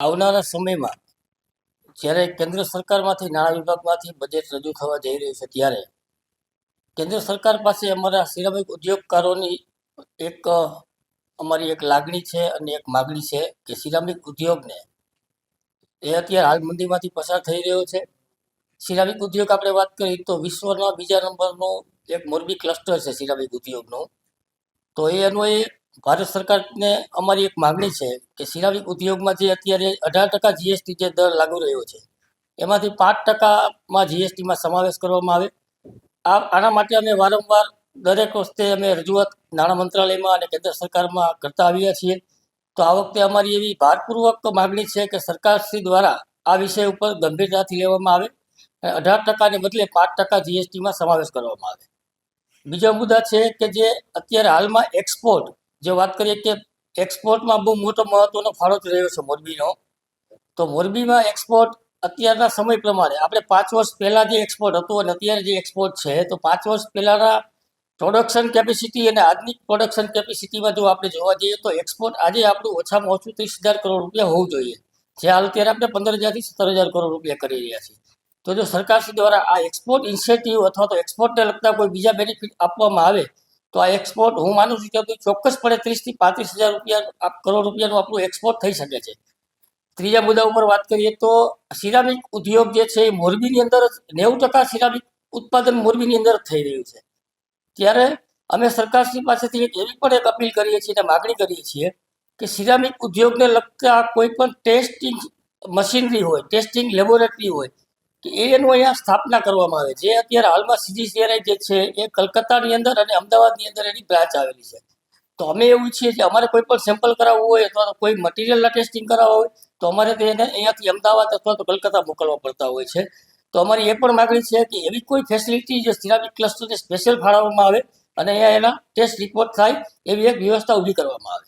આવનારા સમયમાં જ્યારે કેન્દ્ર સરકારમાંથી, નાણાં વિભાગમાંથી બજેટ રજૂ થવા જઈ રહ્યું છે ત્યારે કેન્દ્ર સરકાર પાસે અમારા સિરામિક ઉદ્યોગકારોની એક અમારી એક લાગણી છે અને એક માગણી છે કે સિરામિક ઉદ્યોગને એ અત્યારે હાલ મંદીમાંથી પસાર થઈ રહ્યો છે. સિરામિક ઉદ્યોગ આપણે વાત કરીએ તો વિશ્વના બીજા નંબરનો એક મોરબી ક્લસ્ટર છે સિરામિક ઉદ્યોગનું. તો એ અન્વયે ભારત સરકારને અમારી એક માગણી છે કે સિરામિક ઉદ્યોગમાં જે અત્યારે અઢાર ટકા જીએસટી જે દર લાગુ રહ્યો છે, એમાંથી પાંચ ટકામાં જીએસટીમાં સમાવેશ કરવામાં આવે. આ, આના માટે અમે વારંવાર દરેક વખતે અમે રજૂઆત નાણાં મંત્રાલયમાં અને કેન્દ્ર સરકારમાં કરતા આવ્યા છીએ. તો આ વખતે અમારી એવી ભારપૂર્વક માગણી છે કે સરકારશ્રી દ્વારા આ વિષય ઉપર ગંભીરતાથી લેવામાં આવે અને અઢાર ટકાને બદલે પાંચ ટકા જીએસટીમાં સમાવેશ કરવામાં આવે. બીજા મુદ્દા છે કે જે અત્યારે હાલમાં એક્સપોર્ટ જે વાત કરીએ કે એક્સપોર્ટમાં બહુ મોટો મહત્વનો ફાળો રહ્યો છે મોરબીનો. તો મોરબીમાં એક્સપોર્ટ અત્યારના સમય પ્રમાણે આપણે પાંચ વર્ષ પહેલાં જે એક્સપોર્ટ હતો અને અત્યારે જે એક્સપોર્ટ છે, તો પાંચ વર્ષ પહેલાંના પ્રોડક્શન કેપેસિટી અને આજની પ્રોડક્શન કેપેસિટીમાં જો આપણે જોવા જઈએ તો એક્સપોર્ટ આજે આપણું ઓછામાં ઓછું ત્રીસ હજાર કરોડ રૂપિયા હોવું જોઈએ. જે હાલ અત્યારે આપણે પંદર હજારથી સત્તર હજાર કરોડ રૂપિયા કરી રહ્યા છીએ. તો જો સરકારશ્રી દ્વારા આ એક્સપોર્ટ ઇન્સેન્ટિવ અથવા તો એક્સપોર્ટને લગતા કોઈ બીજા બેનિફિટ આપવામાં આવે તો આ એક્સપોર્ટ હું માનું છું કે ચોક્કસપણે ત્રીસથી પાંત્રીસ હજાર રૂપિયા કરોડ રૂપિયાનું આપણું એક્સપોર્ટ થઈ શકે છે. ત્રીજા મુદ્દા ઉપર વાત કરીએ તો સિરામિક ઉદ્યોગ જે છે એ મોરબીની અંદર જ નેવું ટકા સિરામિક ઉત્પાદન મોરબીની અંદર થઈ રહ્યું છે. ત્યારે અમે સરકારશ્રી પાસેથી એક એવી પણ એક અપીલ કરીએ છીએ અને માગણી કરીએ છીએ કે સિરામિક ઉદ્યોગને લગતા કોઈ પણ ટેસ્ટિંગ મશીનરી હોય, ટેસ્ટિંગ લેબોરેટરી હોય કે એનું અહીંયા સ્થાપના કરવામાં આવે. જે અત્યારે હાલમાં સીજીસીઆરઆઈ જે છે એ કલકત્તાની અંદર અને અમદાવાદની અંદર એની બ્રાન્ચ આવેલી છે. તો અમે એવું છીએ કે અમારે કોઈ પણ સેમ્પલ કરાવવું હોય અથવા તો કોઈ મટીરિયલના ટેસ્ટિંગ કરાવવા હોય, તો અમારે તેને અહીંયાથી અમદાવાદ અથવા તો કલકત્તા મોકલવા પડતા હોય છે. તો અમારી એ પણ માગણી છે કે એવી કોઈ ફેસિલિટી જે સિરામિક ક્લસ્ટરને સ્પેશિયલ ફાળવવામાં આવે અને અહીંયા એના ટેસ્ટ રિપોર્ટ થાય, એવી એક વ્યવસ્થા ઊભી કરવામાં આવે.